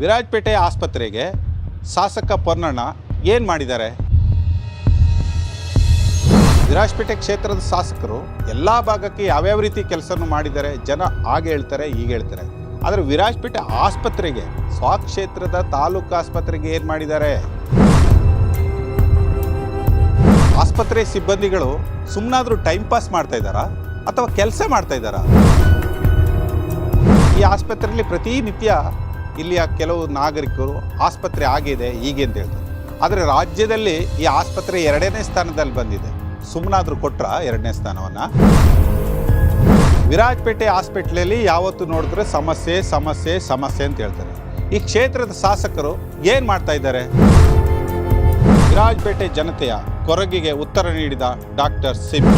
ವಿರಾಜಪೇಟೆ ಆಸ್ಪತ್ರೆಗೆ ಶಾಸಕ ಪೊನ್ನಣ್ಣ ಏನು ಮಾಡಿದ್ದಾರೆ? ವಿರಾಜಪೇಟೆ ಕ್ಷೇತ್ರದ ಶಾಸಕರು ಎಲ್ಲ ಭಾಗಕ್ಕೆ ಯಾವ್ಯಾವ ರೀತಿ ಕೆಲಸವನ್ನು ಮಾಡಿದ್ದಾರೆ, ಜನ ಹಾಗೆ ಹೇಳ್ತಾರೆ, ಹೀಗೆ ಹೇಳ್ತಾರೆ. ಆದರೆ ವಿರಾಜಪೇಟೆ ಆಸ್ಪತ್ರೆಗೆ ಸ್ವಕ್ಷೇತ್ರದ ತಾಲೂಕು ಆಸ್ಪತ್ರೆಗೆ ಏನು ಮಾಡಿದ್ದಾರೆ? ಆಸ್ಪತ್ರೆ ಸಿಬ್ಬಂದಿಗಳು ಸುಮ್ಮನಾದರೂ ಟೈಮ್ ಪಾಸ್ ಮಾಡ್ತಾ ಇದ್ದಾರಾ ಅಥವಾ ಕೆಲಸ ಮಾಡ್ತಾ ಇದ್ದಾರಾ? ಈ ಆಸ್ಪತ್ರೆಯಲ್ಲಿ ಪ್ರತಿನಿತ್ಯ ಇಲ್ಲಿಯ ಕೆಲವು ನಾಗರಿಕರು ಆಸ್ಪತ್ರೆ ಆಗಿದೆ, ಹೀಗೆ ಅಂತ ಹೇಳ್ತಾರೆ. ಆದರೆ ರಾಜ್ಯದಲ್ಲಿ ಈ ಆಸ್ಪತ್ರೆ ಎರಡನೇ ಸ್ಥಾನದಲ್ಲಿ ಬಂದಿದೆ. ಸುಮ್ಮನಾದರೂ ಕೊಟ್ರ ಎರಡನೇ ಸ್ಥಾನವನ್ನು? ವಿರಾಜಪೇಟೆ ಹಾಸ್ಪಿಟ್ಲಲ್ಲಿ ಯಾವತ್ತು ನೋಡಿದ್ರೆ ಸಮಸ್ಯೆ ಸಮಸ್ಯೆ ಸಮಸ್ಯೆ ಅಂತ ಹೇಳ್ತಾರೆ. ಈ ಕ್ಷೇತ್ರದ ಶಾಸಕರು ಏನು ಮಾಡ್ತಾ ಇದ್ದಾರೆ? ವಿರಾಜಪೇಟೆ ಜನತೆಯ ಕೊರಗಿಗೆ ಉತ್ತರ ನೀಡಿದ ಡಾಕ್ಟರ್ ಸಿಬ್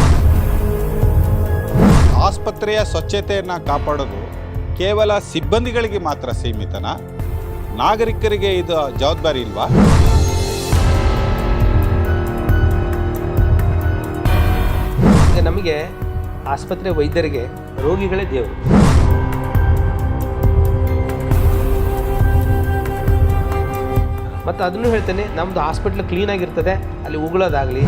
ಆಸ್ಪತ್ರೆಯ ಸ್ವಚ್ಛತೆಯನ್ನು ಕಾಪಾಡೋದು ಕೇವಲ ಸಿಬ್ಬಂದಿಗಳಿಗೆ ಮಾತ್ರ ಸೀಮಿತನ? ನಾಗರಿಕರಿಗೆ ಇದು ಜವಾಬ್ದಾರಿ ಇಲ್ವಾ? ನಮಗೆ ಆಸ್ಪತ್ರೆ ವೈದ್ಯರಿಗೆ ರೋಗಿಗಳೇ ದೇವರು. ಮತ್ತು ಅದನ್ನು ಹೇಳ್ತೇನೆ ನಮ್ಮದು ಹಾಸ್ಪಿಟ್ಲ್ ಕ್ಲೀನಾಗಿರ್ತದೆ ಅಲ್ಲಿ ಉಗುಳೋದಾಗಲಿ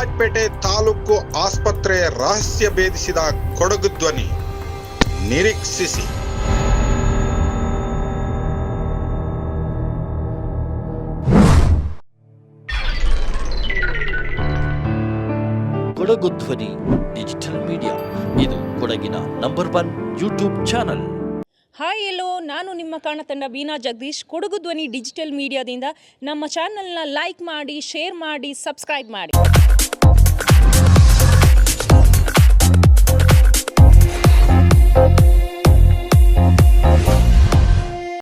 ವಿರಾಜಪೇಟೆ ತಾಲೂಕು ಆಸ್ಪತ್ರೆಯ ರಹಸ್ಯ ಭೇದಿಸಿದ ಕೊಡಗು ಧ್ವನಿ ನಿರೀಕ್ಷಿಸಿ. ಕೊಡಗು ಧ್ವನಿ ಡಿಜಿಟಲ್ ಮೀಡಿಯಾ. ಇದು ಕೊಡಗಿನ number one YouTube channel. Hi ಎಲ್ಲೋ ನಾನು ನಿಮ್ಮ ಕಾಣತಂಡ ಬೀನಾ ಜಗದೀಶ್. ಕೊಡಗು ಧ್ವನಿ ಡಿಜಿಟಲ್ ಮೀಡಿಯಾದಿಂದ ನಮ್ಮ ಚಾನಲ್ನ ಲೈಕ್ ಮಾಡಿ ಶೇರ್ ಮಾಡಿ ಸಬ್ಸ್ಕ್ರೈಬ್ ಮಾಡಿ.